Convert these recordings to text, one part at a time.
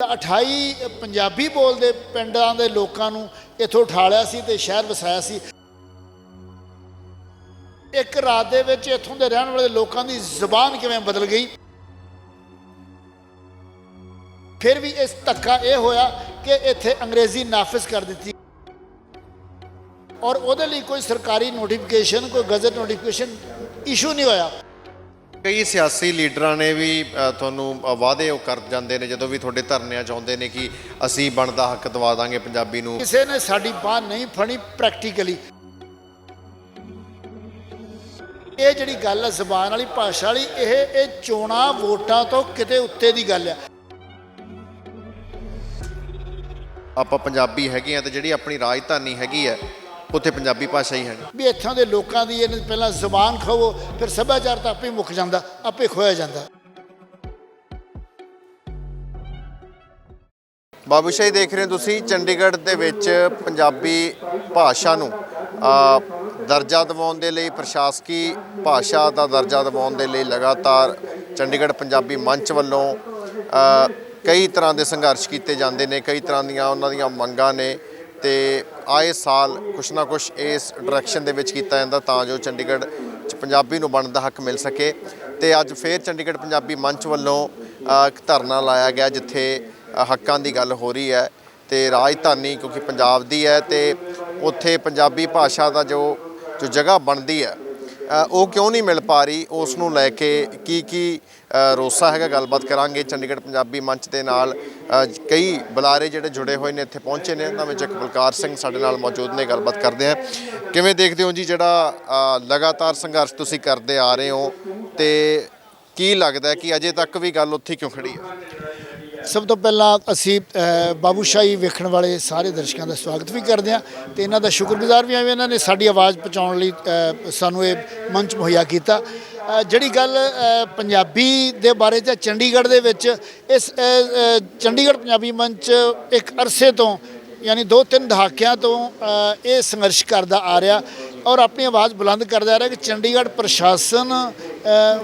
ਤਾਂ 28 ਪੰਜਾਬੀ ਬੋਲਦੇ ਪਿੰਡਾਂ ਦੇ ਲੋਕਾਂ ਨੂੰ ਇੱਥੋਂ ਉਠਾਲਿਆ ਸੀ ਤੇ ਸ਼ਹਿਰ ਵਸਾਇਆ ਸੀ। ਇੱਕ ਰਾਤ ਦੇ ਵਿੱਚ ਇੱਥੋਂ ਦੇ ਰਹਿਣ ਵਾਲੇ ਲੋਕਾਂ ਦੀ ਜ਼ੁਬਾਨ ਕਿਵੇਂ ਬਦਲ ਗਈ? ਫਿਰ ਵੀ ਇਸ ਧੱਕਾ ਇਹ ਹੋਇਆ ਕਿ ਇੱਥੇ ਅੰਗਰੇਜ਼ੀ ਨਾਫਿਜ਼ ਕਰ ਦਿੱਤੀ। ਔਰ ਉਹਦੇ ਲਈ ਕੋਈ ਸਰਕਾਰੀ ਨੋਟੀਫਿਕੇਸ਼ਨ ਕੋਈ ਗਜ਼ਟ ਨੋਟੀਫਿਕੇਸ਼ਨ ਇਸ਼ੂ ਨਹੀਂ ਹੋਇਆ। ਕਈ ਸਿਆਸੀ ਲੀਡਰਾਂ ਨੇ ਵੀ ਤੁਹਾਨੂੰ ਵਾਅਦੇ ਉਹ ਕਰ ਜਾਂਦੇ ਨੇ ਜਦੋਂ ਵੀ ਤੁਹਾਡੇ ਧਰਨਿਆਂ 'ਚ ਆਉਂਦੇ ਨੇ ਕਿ ਅਸੀਂ ਬਣਦਾ ਹੱਕ ਦਵਾ ਦਾਂਗੇ ਪੰਜਾਬੀ ਨੂੰ। ਕਿਸੇ ਨੇ ਸਾਡੀ ਬਾਹ ਨਹੀਂ ਫੜੀ ਪ੍ਰੈਕਟੀਕਲੀ ਇਹ ਜਿਹੜੀ ਗੱਲ ਹੈ ਜ਼ਬਾਨ ਵਾਲੀ ਭਾਸ਼ਾ ਵਾਲੀ ਇਹ ਇਹ ਚੋਣਾਂ ਵੋਟਾਂ ਤੋਂ ਕਿਤੇ ਉੱਤੇ ਦੀ ਗੱਲ ਹੈ ਆਪਾਂ ਪੰਜਾਬੀ ਹੈਗੇ ਆ ਤੇ ਜਿਹੜੀ ਆਪਣੀ ਰਾਜਧਾਨੀ ਹੈਗੀ ਹੈ ਉੱਥੇ ਪੰਜਾਬੀ ਭਾਸ਼ਾ ਹੀ ਹੈ ਵੀ ਇੱਥੋਂ ਦੇ ਲੋਕਾਂ ਦੀ ਇਹਨੇ ਪਹਿਲਾਂ ਜ਼ਬਾਨ ਖੋਵੋ ਫਿਰ ਸੱਭਿਆਚਾਰ ਤਾਂ ਆਪੇ ਮੁੱਕ ਜਾਂਦਾ ਆਪੇ ਖੋਇਆ ਜਾਂਦਾ। ਬਾਬੂ ਸ਼ਾਹੀ ਦੇਖ ਰਹੇ ਹੋ ਤੁਸੀਂ ਚੰਡੀਗੜ੍ਹ ਦੇ ਵਿੱਚ ਪੰਜਾਬੀ ਭਾਸ਼ਾ ਨੂੰ ਦਰਜਾ ਦਿਵਾਉਣ ਦੇ ਲਈ ਪ੍ਰਸ਼ਾਸਕੀ ਭਾਸ਼ਾ ਦਾ ਦਰਜਾ ਦਿਵਾਉਣ ਦੇ ਲਈ ਲਗਾਤਾਰ ਚੰਡੀਗੜ੍ਹ ਪੰਜਾਬੀ ਮੰਚ ਵੱਲੋਂ ਕਈ ਤਰ੍ਹਾਂ ਦੇ ਸੰਘਰਸ਼ ਕੀਤੇ ਜਾਂਦੇ ਨੇ ਕਈ ਤਰ੍ਹਾਂ ਦੀਆਂ ਉਹਨਾਂ ਦੀਆਂ ਮੰਗਾਂ ਨੇ। ਤੇ ਆਏ ਸਾਲ ਕੁਛ ਨਾ ਕੁਛ ਇਸ ਡਾਇਰੈਕਸ਼ਨ ਦੇ ਵਿੱਚ ਕੀਤਾ ਜਾਂਦਾ ਤਾਂ ਜੋ ਚੰਡੀਗੜ੍ਹ 'ਚ ਪੰਜਾਬੀ ਨੂੰ ਬਣਦਾ ਹੱਕ ਮਿਲ ਸਕੇ। ਤੇ ਅੱਜ ਫੇਰ ਚੰਡੀਗੜ੍ਹ ਪੰਜਾਬੀ ਮੰਚ ਵੱਲੋਂ ਇੱਕ ਧਰਨਾ ਲਾਇਆ ਗਿਆ ਜਿੱਥੇ ਹੱਕਾਂ ਦੀ ਗੱਲ ਹੋ ਰਹੀ ਹੈ ਤੇ ਰਾਜਧਾਨੀ ਕਿਉਂਕਿ ਪੰਜਾਬ ਦੀ ਹੈ ਤੇ ਉੱਥੇ ਪੰਜਾਬੀ ਭਾਸ਼ਾ ਦਾ ਜੋ ਜੋ ਜਗ੍ਹਾ ਬਣਦੀ ਹੈ ਉਹ ਕਿਉਂ ਨਹੀਂ ਮਿਲ ਪਾ ਰਹੀ? ਉਸ ਨੂੰ ਲੈ ਕੇ ਕੀ ਕੀ ਰੋਸਾ ਹੈਗਾ? ਗੱਲਬਾਤ ਕਰਾਂਗੇ। ਚੰਡੀਗੜ੍ਹ ਪੰਜਾਬੀ ਮੰਚ ਦੇ ਨਾਲ ਕਈ ਬੁਲਾਰੇ ਜਿਹੜੇ ਜੁੜੇ ਹੋਏ ਨੇ ਇੱਥੇ ਪਹੁੰਚੇ ਨੇ ਉਹਨਾਂ ਵਿੱਚ ਇੱਕ ਬਲਕਾਰ ਸਿੰਘ ਸਾਡੇ ਨਾਲ ਮੌਜੂਦ ਨੇ, ਗੱਲਬਾਤ ਕਰਦੇ ਆ। ਕਿਵੇਂ ਦੇਖਦੇ ਹੋ ਜੀ ਜਿਹੜਾ ਲਗਾਤਾਰ ਸੰਘਰਸ਼ ਤੁਸੀਂ ਕਰਦੇ ਆ ਰਹੇ ਹੋ? ਤੇ ਕੀ ਲੱਗਦਾ ਕਿ ਅਜੇ ਤੱਕ ਵੀ ਗੱਲ ਉੱਥੇ ਕਿਉਂ ਖੜੀ ਹੈ? ਸਭ ਤੋਂ ਪਹਿਲਾਂ ਅਸੀਂ ਬਾਬੂਸ਼ਾਹੀ ਵੇਖਣ ਵਾਲੇ ਸਾਰੇ ਦਰਸ਼ਕਾਂ ਦਾ ਸਵਾਗਤ ਵੀ ਕਰਦੇ ਹਾਂ ਤੇ ਇਹਨਾਂ ਦਾ ਸ਼ੁਕਰਗੁਜ਼ਾਰ ਵੀ ਹਾਂ ਇਹਨਾਂ ਨੇ ਸਾਡੀ ਆਵਾਜ਼ ਪਹੁੰਚਾਉਣ ਲਈ ਸਾਨੂੰ ਇਹ ਮੰਚ ਮੁਹੱਈਆ ਕੀਤਾ। ਜਿਹੜੀ ਗੱਲ ਪੰਜਾਬੀ ਦੇ ਬਾਰੇ ਜਾਂ ਚੰਡੀਗੜ੍ਹ ਦੇ ਵਿੱਚ ਇਸ ਚੰਡੀਗੜ੍ਹ ਪੰਜਾਬੀ ਮੰਚ ਇੱਕ ਅਰਸੇ ਤੋਂ, ਯਾਨੀ ਦੋ ਤਿੰਨ ਦਹਾਕਿਆਂ ਤੋਂ ਇਹ ਸੰਘਰਸ਼ ਕਰਦਾ ਆ ਰਿਹਾ ਔਰ ਆਪਣੀ ਆਵਾਜ਼ ਬੁਲੰਦ ਕਰਦਾ ਆ ਰਿਹਾ ਕਿ ਚੰਡੀਗੜ੍ਹ ਪ੍ਰਸ਼ਾਸਨ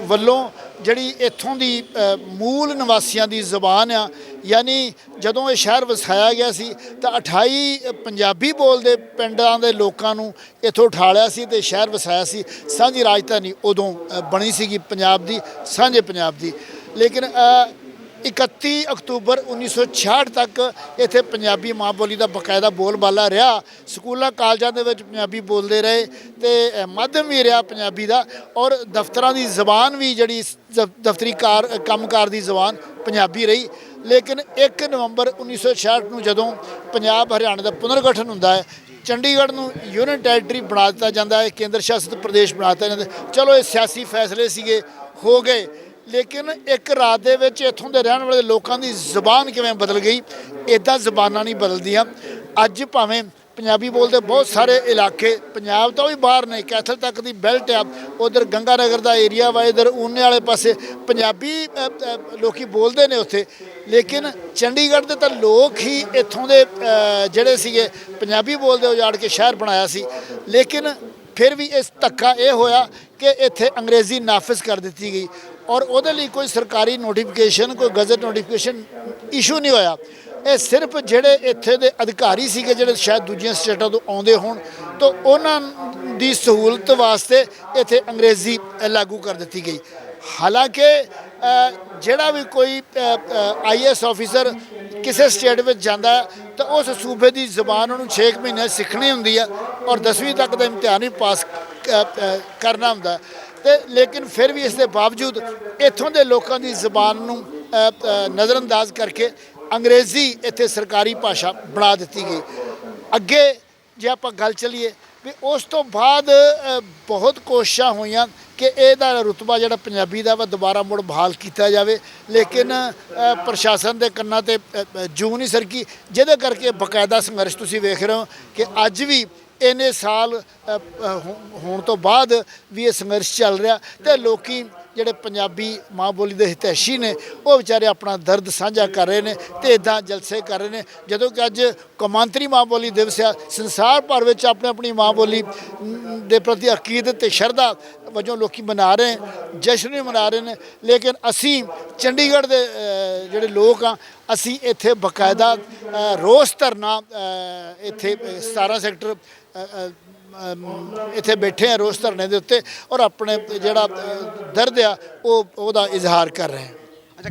ਵੱਲੋਂ ਜਿਹੜੀ ਇੱਥੋਂ ਦੀ ਮੂਲ ਨਿਵਾਸੀਆਂ ਦੀ ਜ਼ੁਬਾਨ ਆ, ਯਾਨੀ ਜਦੋਂ ਇਹ ਸ਼ਹਿਰ ਵਸਾਇਆ ਗਿਆ ਸੀ, ਤਾਂ 28 ਪੰਜਾਬੀ ਬੋਲਦੇ ਪਿੰਡਾਂ ਦੇ ਲੋਕਾਂ ਨੂੰ ਇੱਥੋਂ ਉਠਾਲਿਆ ਸੀ ਤੇ ਸ਼ਹਿਰ ਵਸਾਇਆ ਸੀ। ਸਾਂਝੀ ਰਾਜਧਾਨੀ ਉਦੋਂ ਬਣੀ ਸੀਗੀ ਪੰਜਾਬ ਦੀ, ਸਾਂਝੇ ਪੰਜਾਬ ਦੀ। ਲੇਕਿਨ 31 ਅਕਤੂਬਰ 1966 ਤੱਕ ਇੱਥੇ ਪੰਜਾਬੀ ਮਾਂ ਬੋਲੀ ਦਾ ਬਕਾਇਦਾ ਬੋਲਬਾਲਾ ਰਿਹਾ। ਸਕੂਲਾਂ, ਕਾਲਜਾਂ ਦੇ ਵਿੱਚ ਪੰਜਾਬੀ ਬੋਲਦੇ ਰਹੇ ਤੇ ਮਾਧਿਅਮ ਵੀ ਰਿਹਾ ਪੰਜਾਬੀ ਦਾ ਔਰ ਦਫ਼ਤਰਾਂ ਦੀ ਜ਼ਬਾਨ ਵੀ ਜਿਹੜੀ ਸ- ਦਫ਼ਤਰੀ ਕਾਰ ਕੰਮਕਾਰ ਦੀ ਜ਼ਬਾਨ ਪੰਜਾਬੀ ਰਹੀ। ਲੇਕਿਨ 1 ਨਵੰਬਰ 1966 ਨੂੰ ਜਦੋਂ ਪੰਜਾਬ ਹਰਿਆਣਾ ਦਾ ਪੁਨਰਗਠਨ ਹੁੰਦਾ ਹੈ, ਚੰਡੀਗੜ੍ਹ ਨੂੰ ਯੂਨੀਅਨ ਟੈਰੀਟਰੀ ਬਣਾ ਦਿੱਤਾ ਜਾਂਦਾ ਹੈ, ਕੇਂਦਰ ਸ਼ਾਸਿਤ ਪ੍ਰਦੇਸ਼ ਬਣਾ ਦਿੱਤਾ ਜਾਂਦਾ ਚਲੋ ਇਹ ਸਿਆਸੀ ਫੈਸਲੇ ਸੀਗੇ, ਹੋ ਗਏ। ਲੇਕਿਨ ਇੱਕ ਰਾਤ ਦੇ ਵਿੱਚ ਇੱਥੋਂ ਦੇ ਰਹਿਣ ਵਾਲੇ ਲੋਕਾਂ ਦੀ ਜ਼ੁਬਾਨ ਕਿਵੇਂ ਬਦਲ ਗਈ ਇਦਾਂ ਜ਼ੁਬਾਨਾਂ ਨਹੀਂ ਬਦਲਦੀਆਂ। ਅੱਜ ਭਾਵੇਂ ਪੰਜਾਬੀ ਬੋਲਦੇ ਬਹੁਤ ਸਾਰੇ ਇਲਾਕੇ ਪੰਜਾਬ ਤੋਂ ਵੀ ਬਾਹਰ ਨੇ ਕੈਥਲ ਤੱਕ ਦੀ ਬੈਲਟ ਆ ਉਧਰ ਗੰਗਾ ਨਗਰ ਦਾ ਏਰੀਆ ਵਾ ਇਧਰ ਊਨੇ ਵਾਲੇ ਪਾਸੇ ਪੰਜਾਬੀ ਅ, ਲੋਕੀ ਬੋਲਦੇ ਨੇ ਉੱਥੇ। ਲੇਕਿਨ ਚੰਡੀਗੜ੍ਹ ਦੇ ਤਾਂ ਲੋਕ ਹੀ ਇੱਥੋਂ ਦੇ ਜਿਹੜੇ ਸੀਗੇ ਪੰਜਾਬੀ ਬੋਲਦੇ ਉਜਾੜ ਕੇ ਸ਼ਹਿਰ ਬਣਾਇਆ ਸੀ। ਲੇਕਿਨ ਫਿਰ ਵੀ ਇਸ ਧੱਕਾ ਇਹ ਹੋਇਆ ਕਿ ਇੱਥੇ ਅੰਗਰੇਜ਼ੀ ਨਾਫਿਜ਼ ਕਰ ਦਿੱਤੀ ਗਈ। ਔਰ ਉਹਦੇ ਲਈ ਕੋਈ ਸਰਕਾਰੀ ਨੋਟੀਫਿਕੇਸ਼ਨ ਕੋਈ ਗਜ਼ਟ ਨੋਟੀਫਿਕੇਸ਼ਨ ਇਸ਼ੂ ਨਹੀਂ ਹੋਇਆ। ਇਹ ਸਿਰਫ ਜਿਹੜੇ ਇੱਥੇ ਦੇ ਅਧਿਕਾਰੀ ਸੀਗੇ, ਜਿਹੜੇ ਸ਼ਾਇਦ ਦੂਜੀਆਂ ਸਟੇਟਾਂ ਤੋਂ ਆਉਂਦੇ ਹੋਣ, ਤਾਂ ਉਹਨਾਂ ਦੀ ਸਹੂਲਤ ਵਾਸਤੇ ਇੱਥੇ ਅੰਗਰੇਜ਼ੀ ਲਾਗੂ ਕਰ ਦਿੱਤੀ ਗਈ। ਹਾਲਾਂਕਿ ਜਿਹੜਾ ਵੀ ਕੋਈ ਆਈਐਸ ਆਫੀਸਰ ਕਿਸੇ ਸਟੇਟ ਵਿੱਚ ਜਾਂਦਾ ਤਾਂ ਉਸ ਸੂਬੇ ਦੀ ਜ਼ਬਾਨ ਉਹਨੂੰ 6 ਮਹੀਨੇ ਸਿੱਖਣੀ ਹੁੰਦੀ ਹੈ ਔਰ 10ਵੀਂ ਤੱਕ ਦਾ ਇਮਤਿਹਾਨ ਵੀ ਪਾਸ ਕਰਨਾ ਹੁੰਦਾ ਤੇ ਲੇਕਿਨ ਫਿਰ ਵੀ ਇਸ ਦੇ ਬਾਵਜੂਦ ਇੱਥੋਂ ਦੇ ਲੋਕਾਂ ਦੀ ਜ਼ੁਬਾਨ ਨੂੰ ਨਜ਼ਰਅੰਦਾਜ਼ ਕਰਕੇ ਅੰਗਰੇਜ਼ੀ ਇੱਥੇ ਸਰਕਾਰੀ ਭਾਸ਼ਾ ਬਣਾ ਦਿੱਤੀ ਗਈ। ਅੱਗੇ ਜੇ ਆਪਾਂ ਗੱਲ ਚਲੀਏ ਵੀ ਉਸ ਤੋਂ ਬਾਅਦ ਬਹੁਤ ਕੋਸ਼ਿਸ਼ਾਂ ਹੋਈਆਂ ਕਿ ਇਹਦਾ ਰੁਤਬਾ ਜਿਹੜਾ ਪੰਜਾਬੀ ਦਾ ਵਾ ਦੁਬਾਰਾ ਮੁੜ ਬਹਾਲ ਕੀਤਾ ਜਾਵੇ। ਲੇਕਿਨ ਪ੍ਰਸ਼ਾਸਨ ਦੇ ਕੰਨਾਂ ਤੇ ਅ, ਜੂੰ ਨਹੀਂ ਸਰਕੀ ਜਿਹਦੇ ਕਰਕੇ ਬਕਾਇਦਾ ਸੰਘਰਸ਼ ਤੁਸੀਂ ਵੇਖ ਰਹੇ ਹੋ ਕਿ ਅੱਜ ਵੀ ਇੰਨੇ ਸਾਲ ਹੋ- ਹੋਣ ਤੋਂ ਬਾਅਦ ਵੀ ਇਹ ਸੰਘਰਸ਼ ਚੱਲ ਰਿਹਾ ਤੇ ਲੋਕੀ ਜਿਹੜੇ ਪੰਜਾਬੀ ਮਾਂ ਬੋਲੀ ਦੇ ਹਿਤੈਸ਼ੀ ਨੇ, ਉਹ ਵਿਚਾਰੇ ਆਪਣਾ ਦਰਦ ਸਾਂਝਾ ਕਰ ਰਹੇ ਨੇ ਤੇ ਇਦਾਂ ਜਲਸੇ ਕਰ ਰਹੇ ਨੇ। ਜਦੋਂ ਕਿ ਅੱਜ ਕੌਮਾਂਤਰੀ ਮਾਂ ਬੋਲੀ ਦਿਵਸ ਆ, ਸੰਸਾਰ ਭਰ ਵਿੱਚ ਆਪਣੀ ਆਪਣੀ ਮਾਂ ਬੋਲੀ ਦੇ ਪ੍ਰਤੀ ਅਕੀਦਤ ਤੇ ਸ਼ਰਧਾ ਵਜੋਂ ਲੋਕੀ ਮਨਾ ਰਹੇ ਜਸ਼ਨ ਵੀ ਮਨਾ ਰਹੇ ਨੇ। ਲੇਕਿਨ ਅਸੀਂ ਚੰਡੀਗੜ੍ਹ ਦੇ ਜਿਹੜੇ ਲੋਕ ਆ, ਅਸੀਂ ਇੱਥੇ ਬਕਾਇਦਾ ਰੋਸ ਧਰਨਾ ਇੱਥੇ 17 ਸੈਕਟਰ ਇੱਥੇ ਬੈਠੇ ਆ ਰੋਸ ਧਰਨੇ ਦੇ ਉੱਤੇ ਔਰ ਆਪਣੇ ਜਿਹੜਾ ਦਰਦ ਆ, ਉਹ, ਉਹਦਾ ਇਜ਼ਹਾਰ ਕਰ ਰਹੇ ਹਾਂ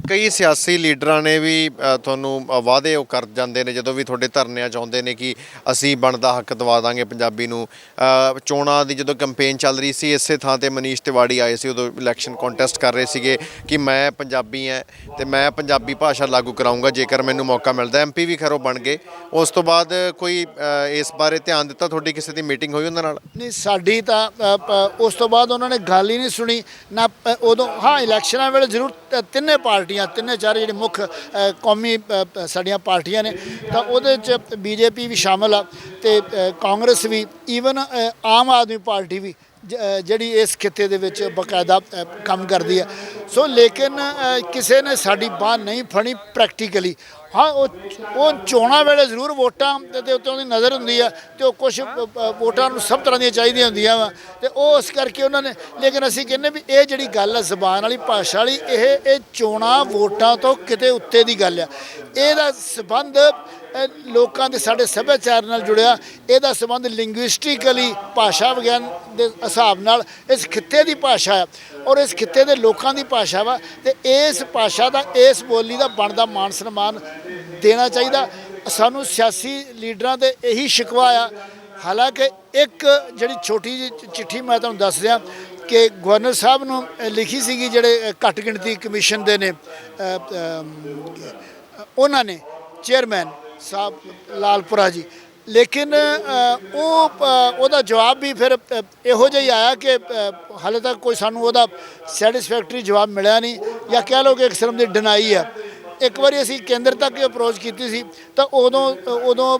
ਕਈ ਸਿਆਸੀ ਲੀਡਰਾਂ ਨੇ ਵੀ ਅ, ਤੁਹਾਨੂੰ ਅ, ਵਾਅਦੇ ਉਹ ਕਰ ਜਾਂਦੇ ਨੇ ਜਦੋਂ ਵੀ ਤੁਹਾਡੇ ਧਰਨਿਆਂ 'ਚ ਆਉਂਦੇ ਨੇ ਕਿ ਅਸੀਂ ਬਣਦਾ ਹੱਕ ਦਵਾ ਦਾਂਗੇ ਪੰਜਾਬੀ ਨੂੰ। ਅ, ਚੋਣਾਂ ਦੀ ਜਦੋਂ ਕੈਂਪੇਨ ਚੱਲ ਰਹੀ ਸੀ ਇਸੇ ਥਾਂ ਤੇ ਮਨੀਸ਼ ਤਿਵਾੜੀ ਆਏ ਸੀ ਉਦੋਂ ਇਲੈਕਸ਼ਨ ਕੰਟੈਸਟ ਕਰ ਰਹੇ ਸੀਗੇ ਕਿ ਮੈਂ ਪੰਜਾਬੀ ਐ ਤੇ ਮੈਂ ਪੰਜਾਬੀ ਭਾਸ਼ਾ ਲਾਗੂ ਕਰਾਉਂਗਾ ਜੇਕਰ ਮੈਨੂੰ ਮੌਕਾ ਮਿਲਦਾ। ਐਮਪੀ ਵੀ ਖਰੋ ਬਣ ਗਏ। ਉਸ ਤੋਂ ਬਾਅਦ ਕੋਈ ਅ, ਇਸ ਬਾਰੇ ਧਿਆਨ ਦਿੱਤਾ? ਤੁਹਾਡੀ ਕਿਸੇ ਦੀ ਮੀਟਿੰਗ ਹੋਈ ਉਹਨਾਂ ਨਾਲ? ਨਹੀਂ ਸਾਡੀ ਤਾਂ ਅ, ਪ- ਉਸ ਤੋਂ ਬਾਅਦ ਉਹਨਾਂ ਨੇ ਗੱਲ ਹੀ ਨਹੀਂ ਸੁਣੀ। ਨਾ ਅ, ਉਦੋਂ ਹਾਂ ਇਲੈਕਸ਼ਨਾਂ ਵੇਲੇ ਜ਼ਰੂਰ ਤ- ਤਿੰਨੇ ਪਾਰਟੀਆਂ ਪਾਰਟੀਆਂ, ਤਿੰਨੇ ਚਾਰ ਜਿਹੜੇ ਮੁੱਖ ਕੌਮੀ ਸਾਡੀਆਂ ਪਾਰਟੀਆਂ ਨੇ, ਤਾਂ ਉਹਦੇ ਚ ਬੀਜੇਪੀ ਵੀ ਸ਼ਾਮਲ ਆ ਤੇ ਕਾਂਗਰਸ ਵੀ ਈਵਨ ਆਮ ਆਦਮੀ ਪਾਰਟੀ ਵੀ ਜਿਹੜੀ ਇਸ ਖਿੱਤੇ ਦੇ ਵਿੱਚ ਬਕਾਇਦਾ ਕੰਮ ਕਰਦੀ ਹੈ ਸੋ ਲੇਕਿਨ ਕਿਸੇ ਨੇ ਸਾਡੀ ਬਾਹ ਨਹੀਂ ਫੜੀ ਪ੍ਰੈਕਟੀਕਲੀ ਹਾਂ, ਉਹ ਉਹ ਚੋਣਾਂ ਵੇਲੇ ਜ਼ਰੂਰ ਵੋਟਾਂ ਦੇ ਉੱਤੇ ਉਹਦੀ ਨਜ਼ਰ ਹੁੰਦੀ ਆ ਤੇ ਉਹ ਕੁਝ ਵੋਟਾਂ ਨੂੰ ਸਭ ਤਰ੍ਹਾਂ ਦੀਆਂ ਚਾਹੀਦੀਆਂ ਹੁੰਦੀਆਂ ਵਾ। ਤੇ ਉਹ ਉਸ ਕਰਕੇ ਉਹਨਾਂ ਨੇ ਲੇਕਿਨ ਅਸੀਂ ਕਹਿੰਦੇ ਵੀ ਇਹ ਜਿਹੜੀ ਗੱਲ ਆ, ਜ਼ਬਾਨ ਵਾਲੀ, ਭਾਸ਼ਾ ਵਾਲੀ, ਇਹ ਇਹ ਚੋਣਾਂ ਵੋਟਾਂ ਤੋਂ ਕਿਤੇ ਉੱਤੇ ਦੀ ਗੱਲ ਆ। ਇਹਦਾ ਸਬੰਧ ਲੋਕਾਂ ਦੇ ਸਾਡੇ ਸੱਭਿਆਚਾਰ ਨਾਲ ਜੁੜਿਆ। ਇਹਦਾ ਸੰਬੰਧ ਲਿੰਗੁਇਸਟਿਕਲੀ ਭਾਸ਼ਾ ਵਿਗਿਆਨ ਦੇ ਹਿਸਾਬ ਨਾਲ ਇਸ ਖਿੱਤੇ ਦੀ ਭਾਸ਼ਾ ਹੈ ਔਰ ਇਸ ਖਿੱਤੇ ਦੇ ਲੋਕਾਂ ਦੀ ਭਾਸ਼ਾ ਵਾ ਤੇ ਇਸ ਭਾਸ਼ਾ ਦਾ, ਇਸ ਬੋਲੀ ਦਾ ਬਣਦਾ ਮਾਣ ਸਨਮਾਨ ਦੇਣਾ ਚਾਹੀਦਾ। ਸਾਨੂੰ ਸਿਆਸੀ ਲੀਡਰਾਂ ਤੇ ਇਹੀ ਸ਼ਿਕਵਾ ਆ। ਹਾਲਾਂਕਿ ਇੱਕ ਜਿਹੜੀ ਛੋਟੀ ਜਿਹੀ ਚਿੱਠੀ ਮੈਂ ਤੁਹਾਨੂੰ ਦੱਸ ਦਿਆਂ ਕਿ ਗਵਰਨਰ ਸਾਹਿਬ ਨੂੰ ਲਿਖੀ ਸੀਗੀ ਜਿਹੜੇ ਘੱਟ ਗਿਣਤੀ ਕਮਿਸ਼ਨ ਦੇ ਨੇ ਉਹਨਾਂ ਨੇ, ਚੇਅਰਮੈਨ ਸਾਹਿਬ ਲਾਲਪੁਰਾ ਜੀ। ਲੇਕਿਨ ਉਹ ਉਹਦਾ ਜਵਾਬ ਵੀ ਫਿਰ ਇਹੋ ਜਿਹਾ ਹੀ ਆਇਆ ਕਿ ਹਾਲੇ ਤੱਕ ਕੋਈ ਸਾਨੂੰ ਉਹਦਾ ਸੈਟੀਸਫੈਕਟਰੀ ਜਵਾਬ ਮਿਲਿਆ ਨਹੀਂ ਜਾਂ ਕਹਿ ਲਓ ਕਿ ਇੱਕ ਕਿਸਮ ਦੀ ਡਿਨਾਈ ਹੈ। ਇੱਕ ਵਾਰੀ ਅਸੀਂ ਕੇਂਦਰ ਤੱਕ ਅਪਰੋਚ ਕੀਤੀ ਸੀ, ਤਾਂ ਉਦੋਂ ਉਦੋਂ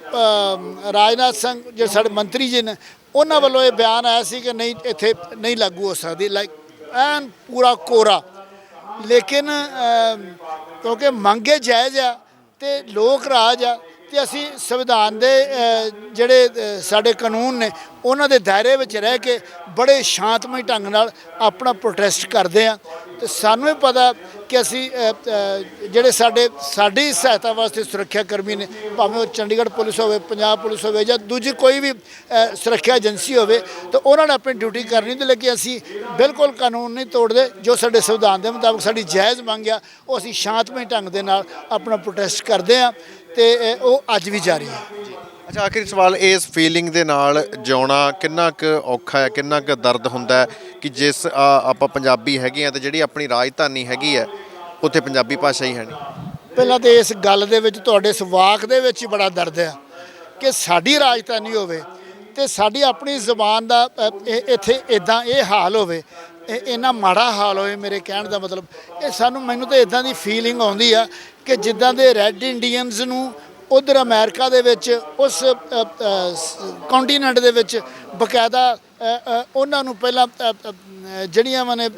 ਰਾਜਨਾਥ ਸਿੰਘ ਜਿਹੜੇ ਸਾਡੇ ਮੰਤਰੀ ਜੀ ਨੇ, ਉਹਨਾਂ ਵੱਲੋਂ ਇਹ ਬਿਆਨ ਆਇਆ ਸੀ ਕਿ ਨਹੀਂ, ਇੱਥੇ ਨਹੀਂ ਲਾਗੂ ਹੋ ਸਕਦੀ ਲਾਈਕ ਐਨ ਪੂਰਾ ਕੋਰਾ। ਲੇਕਿਨ ਕਿਉਂਕਿ ਮੰਗੇ ਜਾਇਜ਼ ਆ ਤੇ ਲੋਕ ਰਾਜ ਆ ਤੇ ਅਸੀਂ ਸੰਵਿਧਾਨ ਦੇ ਜਿਹੜੇ ਸਾਡੇ ਕਾਨੂੰਨ ਨੇ, ਉਹਨਾਂ ਦੇ ਦਾਇਰੇ ਵਿੱਚ ਰਹਿ ਕੇ ਬੜੇ ਸ਼ਾਂਤਮਈ ਢੰਗ ਨਾਲ ਆਪਣਾ ਪ੍ਰੋਟੈਸਟ ਕਰਦੇ ਆ ਤੇ ਸਾਨੂੰ ਵੀ ਪਤਾ ਕਿ ਅਸੀਂ ਜਿਹੜੇ ਸਾਡੇ, ਸਾਡੀ ਸਹਾਇਤਾ ਵਾਸਤੇ ਸੁਰੱਖਿਆ ਕਰਮੀ ਨੇ, ਭਾਵੇਂ ਉਹ ਚੰਡੀਗੜ੍ਹ ਪੁਲਿਸ ਹੋਵੇ, ਪੰਜਾਬ ਪੁਲਿਸ ਹੋਵੇ ਜਾਂ ਦੂਜੀ ਕੋਈ ਵੀ ਸੁਰੱਖਿਆ ਏਜੰਸੀ ਹੋਵੇ, ਤਾਂ ਉਹਨਾਂ ਨੇ ਆਪਣੀ ਡਿਊਟੀ ਕਰਨੀ ਤੇ ਲੇਕਿਨ ਅਸੀਂ ਬਿਲਕੁਲ ਕਾਨੂੰਨ ਨਹੀਂ ਤੋੜਦੇ, ਜੋ ਸਾਡੇ ਸੰਵਿਧਾਨ ਦੇ ਮੁਤਾਬਕ ਸਾਡੀ ਜਾਇਜ਼ ਮੰਗ ਆ, ਉਹ ਅਸੀਂ ਸ਼ਾਂਤਮਈ ਢੰਗ ਦੇ ਨਾਲ ਆਪਣਾ ਪ੍ਰੋਟੈਸਟ ਕਰਦੇ ਆ ਤੇ ਅ, ਉਹ ਅੱਜ ਵੀ ਜਾਰੀ ਹੈ। ਅੱਛਾ ਆਖਰੀ ਸਵਾਲ ਇਸ ਫੀਲਿੰਗ ਦੇ ਨਾਲ ਜਿਉਣਾ ਕਿੰਨਾ ਕੁ ਔਖਾ ਹੈ ਕਿੰਨਾ ਕੁ ਦਰਦ ਹੁੰਦਾ ਹੈ ਕਿ ਜਿਸ ਆ, ਆਪਾਂ ਪੰਜਾਬੀ ਹੈਗੇ ਆ ਤੇ ਜਿਹੜੀ ਆਪਣੀ ਰਾਜਧਾਨੀ ਹੈਗੀ ਹੈ ਉੱਥੇ ਪੰਜਾਬੀ ਭਾਸ਼ਾ ਹੀ ਹੈ ਨਹੀਂ। ਪਹਿਲਾਂ ਤੇ ਇਸ ਗੱਲ ਦੇ ਵਿੱਚ ਤੁਹਾਡੇ ਇਸ ਵਾਕ ਦੇ ਵਿੱਚ ਹੀ ਬੜਾ ਦਰਦ ਆ ਕਿ ਸਾਡੀ ਰਾਜਧਾਨੀ ਹੋਵੇ ਤੇ ਸਾਡੀ ਆਪਣੀ ਜ਼ੁਬਾਨ ਦਾ ਅ, ਇਹ- ਇੱਥੇ ਇਦਾਂ ਇਹ ਹਾਲ ਹੋਵੇ ਇਹ ਇੰਨਾ ਮਾੜਾ ਹਾਲ ਹੋਏ ਮੇਰੇ ਕਹਿਣ ਦਾ ਮਤਲਬ ਇਹ ਸਾਨੂੰ ਮੈਨੂੰ ਤਾਂ ਇਦਾਂ ਦੀ ਫੀਲਿੰਗ ਆਉਂਦੀ ਆ ਕਿ ਜਿੱਦਾਂ ਦੇ ਰੈੱਡ ਇੰਡੀਅਨਸ ਨੂੰ ਉਧਰ ਅਮਰੀਕਾ ਦੇ ਵਿੱਚ, ਉਸ ਕੰਟੀਨੈਂਟ ਦੇ ਵਿੱਚ ਬਕਾਇਦਾ ਉਹਨਾਂ ਨੂੰ ਪਹਿਲਾਂ ਜਿਹੜੀਆਂ ਮਨੇ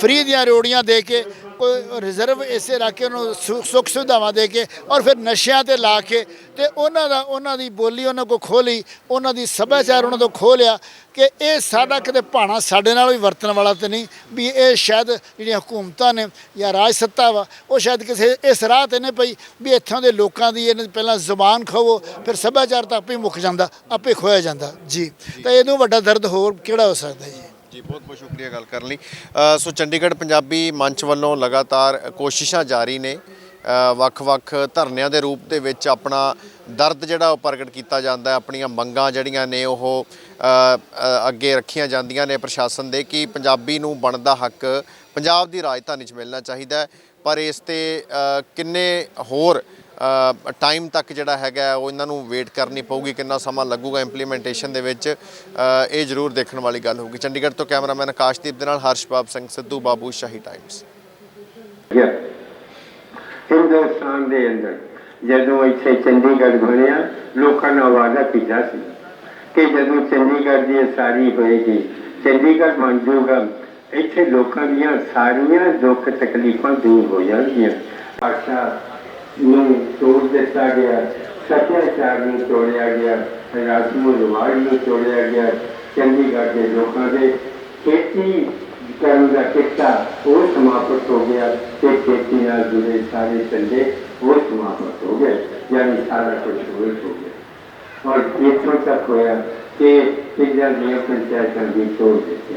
ਫ੍ਰੀ ਦੀਆਂ ਰੋੜੀਆਂ ਦੇ ਕੇ ਕੋਈ ਰਿਜ਼ਰਵ ਇਸੇ ਰੱਖ ਕੇ ਉਹਨੂੰ ਸੁ- ਸੁੱਖ ਸੁਵਿਧਾਵਾਂ ਦੇ ਕੇ ਔਰ ਫਿਰ ਨਸ਼ਿਆਂ ਤੇ ਲਾ ਕੇ ਤੇ ਉਹਨਾਂ ਦਾ ਉਹਨਾਂ ਦੀ ਬੋਲੀ ਉਹਨਾਂ ਕੋ ਖੋਲੀ, ਉਹਨਾਂ ਦੀ ਸੱਭਿਆਚਾਰ ਉਹਨਾਂ ਤੋਂ ਖੋਹ ਲਿਆ ਕਿ ਇਹ ਸਾਡਾ ਕਿਤੇ ਭਾਣਾ ਸਾਡੇ ਨਾਲ ਵੀ ਵਰਤਣ ਵਾਲਾ ਤੇ ਨਹੀਂ, ਵੀ ਇਹ ਸ਼ਾਇਦ ਜਿਹੜੀਆਂ ਹਕੂਮਤਾਂ ਨੇ ਜਾਂ ਰਾਜ ਸੱਤਾ ਵਾ, ਉਹ ਸ਼ਾਇਦ ਕਿਸੇ ਇਸ ਰਾਹ ਤੇ ਨੇ ਪਈ ਵੀ ਇੱਥੋਂ ਦੇ ਲੋਕਾਂ ਦੀ ਇਹਨਾਂ ਪਹਿਲਾਂ ਜ਼ੁਬਾਨ ਖੋਵੋ, ਫਿਰ ਸੱਭਿਆਚਾਰ ਤਾਂ ਆਪੇ ਮੁੱਕ ਜਾਂਦਾ, ਆਪੇ ਖੋਇਆ ਜਾਂਦਾ। ਜੀ। ਤਾਂ ਇਹਨੂੰ ਵੱਡਾ ਦਰਦ ਹੋਰ ਕਿਹੜਾ ਹੋ ਸਕਦਾ ਜੀ? ਬਹੁਤ ਬਹੁਤ ਸ਼ੁਕਰੀਆ ਗੱਲ ਕਰਨ ਲਈ। ਸੋ ਚੰਡੀਗੜ੍ਹ ਪੰਜਾਬੀ ਮੰਚ ਵੱਲੋਂ ਲਗਾਤਾਰ ਕੋਸ਼ਿਸ਼ਾਂ ਜਾਰੀ ਨੇ। ਵੱਖ-ਵੱਖ ਧਰਨਿਆਂ ਦੇ ਰੂਪ ਦੇ ਵਿੱਚ ਆਪਣਾ ਦਰਦ ਜਿਹੜਾ ਉਹ ਪ੍ਰਗਟ ਕੀਤਾ ਜਾਂਦਾ ਹੈ। ਆਪਣੀਆਂ ਮੰਗਾਂ ਜਿਹੜੀਆਂ ਨੇ ਉਹ ਅੱਗੇ ਰੱਖੀਆਂ ਜਾਂਦੀਆਂ ਨੇ ਪ੍ਰਸ਼ਾਸਨ ਦੇ ਕਿ ਪੰਜਾਬੀ ਨੂੰ ਬਣਦਾ ਹੱਕ ਪੰਜਾਬ ਦੀ ਰਾਜਧਾਨੀ 'ਚ ਮਿਲਣਾ ਚਾਹੀਦਾ ਪਰ ਇਸ ਤੇ ਕਿੰਨੇ ਹੋਰ ਟਾਈਮ ਤੱਕ ਜਿਹੜਾ ਹੈਗਾ ਉਹ ਇਹਨਾਂ ਨੂੰ ਵੇਟ ਕਰਨੀ ਪਊਗੀ, ਕਿੰਨਾ ਸਮਾਂ ਲੱਗੂਗਾ ਇੰਪਲੀਮੈਂਟੇਸ਼ਨ ਦੇ ਵਿੱਚ ਇਹ ਜ਼ਰੂਰ ਦੇਖਣ ਵਾਲੀ ਗੱਲ ਹੋਊਗੀ। ਚੰਡੀਗੜ੍ਹ ਤੋਂ ਕੈਮਰਾਮੈਨ ਆਕਾਸ਼ਦੀਪ ਦੇ ਨਾਲ ਹਰਸ਼ਬਾਬ ਸਿੰਘ ਸਿੱਧੂ, ਬਾਬੂ ਸ਼ਾਹੀ ਟਾਈਮਸ ਹਿੰਦੁਸਤਾਨ ਦੇ ਅੰਦਰ ਜਦੋਂ ਇੱਥੇ ਚੰਡੀਗੜ੍ਹ ਬਣਿਆ, ਲੋਕਾਂ ਨੇ ਵਾਅਦਾ ਕੀਤਾ ਸੀ ਕਿ ਜਦੋਂ ਚੰਡੀਗੜ੍ਹ ਦੀ ਸਾਰੀ ਹੋਏਗੀ, ਚੰਡੀਗੜ੍ਹ ਬਣ ਜਾਊਗਾ, ਇੱਥੇ ਲੋਕਾਂ ਦੀਆਂ ਸਾਰੀਆਂ ਦੁੱਖ ਤਕਲੀਫਾਂ ਦੂਰ ਹੋ ਜਾਣਗੀਆਂ। ਭਾਸ਼ਾ ਨੂੰ ਤੋੜ ਦਿੱਤਾ ਗਿਆ, ਸੱਭਿਆਚਾਰ ਨੂੰ ਤੋੜਿਆ ਗਿਆ ਰਸਮੋ ਰਿਵਾਜ ਨੂੰ ਤੋੜਿਆ ਗਿਆ, ਚੰਡੀਗੜ੍ਹ ਦੇ ਲੋਕਾਂ ਦੇ ਖੇਤੀ ਕਰਨ ਦਾ ਕਿੱਤਾ ਉਹ ਸਮਾਪਤ ਹੋ ਗਿਆ ਤੇ ਖੇਤੀ ਨਾਲ ਜੁੜੇ ਸਾਰੇ ਧੰਦੇ ਉਹ ਸਮਾਪਤ ਹੋ ਗਏ, ਯਾਨੀ ਸਾਰਾ ਕੁਝ ਹੋਏ ਹੋ ਗਿਆ। ਔਰ ਇੱਥੋਂ ਤੱਕ ਹੋਇਆ ਕਿ ਪਿੰਡਾਂ ਦੀਆਂ ਪੰਚਾਇਤਾਂ ਵੀ ਤੋੜ ਦਿੱਤੀਆਂ।